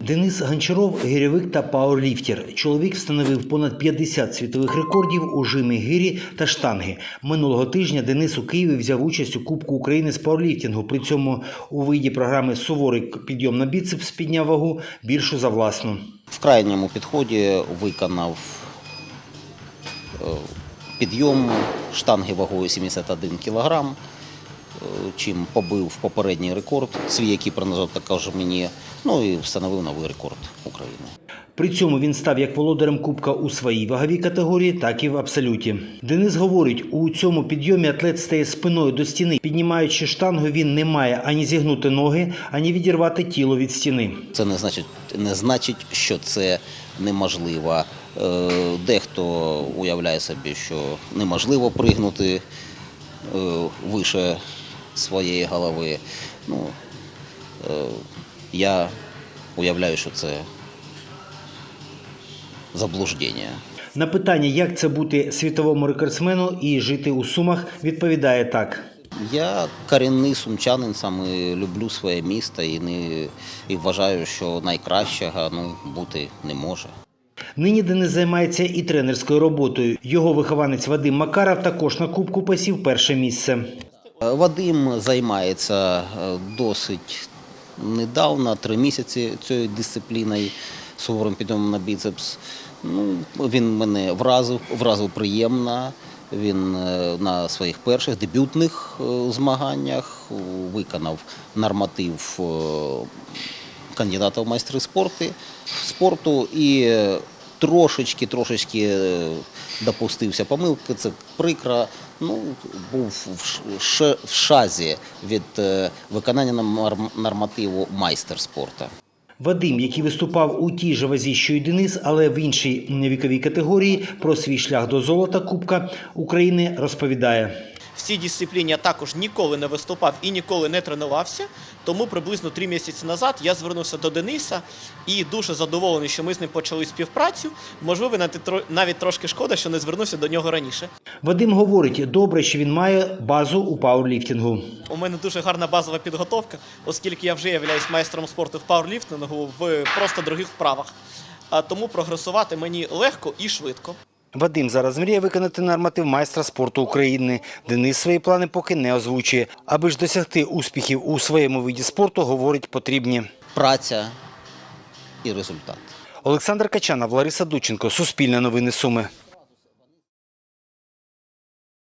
Денис Гончаров – гирьовик та пауерліфтер. Чоловік встановив понад 50 світових рекордів у жимі гирі та штанги. Минулого тижня Денис у Києві взяв участь у Кубку України з пауерліфтингу. При цьому у виді програми «Суворий підйом на біцепс» підняв вагу більшу за власну. В крайньому підході виконав е, підйом штанги вагою 71 кг, чим побив попередній рекорд, свій, який принадлежав також мені, ну і встановив новий рекорд України. При цьому він став як володарем Кубка у своїй ваговій категорії, так і в абсолюті. Денис говорить, у цьому підйомі атлет стає спиною до стіни. Піднімаючи штангу, він не має ані зігнути ноги, ані відірвати тіло від стіни. Це не значить, не значить, що це неможливо. Е, Дехто уявляє собі, що неможливо пригнути е, вище своєї голови. Ну, е, я уявляю, що це заблуждення. На питання, як це бути світовому рекордсмену і жити у Сумах, відповідає так. Я корінний сумчанин, саме люблю своє місто і, не, і вважаю, що найкращого ну, бути не може. Нині Денис займається і тренерською роботою. Його вихованець Вадим Макаров також на Кубку посів перше місце. Вадим займається е, досить недавно, три місяці цією дисципліною, суворим підйомом на біцепс. Ну, він мене вразив, вразив приємно. Він е, на своїх перших дебютних е, змаганнях е, виконав норматив е, кандидата в майстри спорту, і е, трошечки, трошечки е, допустився помилки. Це прикро. Ну, був в шазі від е, виконання норм- нормативу майстер спорту. Вадим, який виступав у тій же вазі, що й Денис, але в іншій віковій категорії, про свій шлях до золота Кубка України розповідає. В цій дисципліні я також ніколи не виступав і ніколи не тренувався. Тому приблизно три місяці назад я звернувся до Дениса і дуже задоволений, що ми з ним почали співпрацю. Можливо, навіть тро- навіть трошки шкода, що не звернувся до нього раніше. Вадим говорить, добре, що він має базу у пауерліфтингу. У мене дуже гарна базова підготовка, оскільки я вже являюсь майстром спорту в пауерліфтингу в просто других вправах. А тому прогресувати мені легко і швидко. Вадим зараз мріє виконати норматив майстра спорту України. Денис свої плани поки не озвучує. Аби ж досягти успіхів у своєму виді спорту, говорить, потрібні. Праця і результат. Олександр Качанов, Лариса Дученко, Суспільне новини Суми.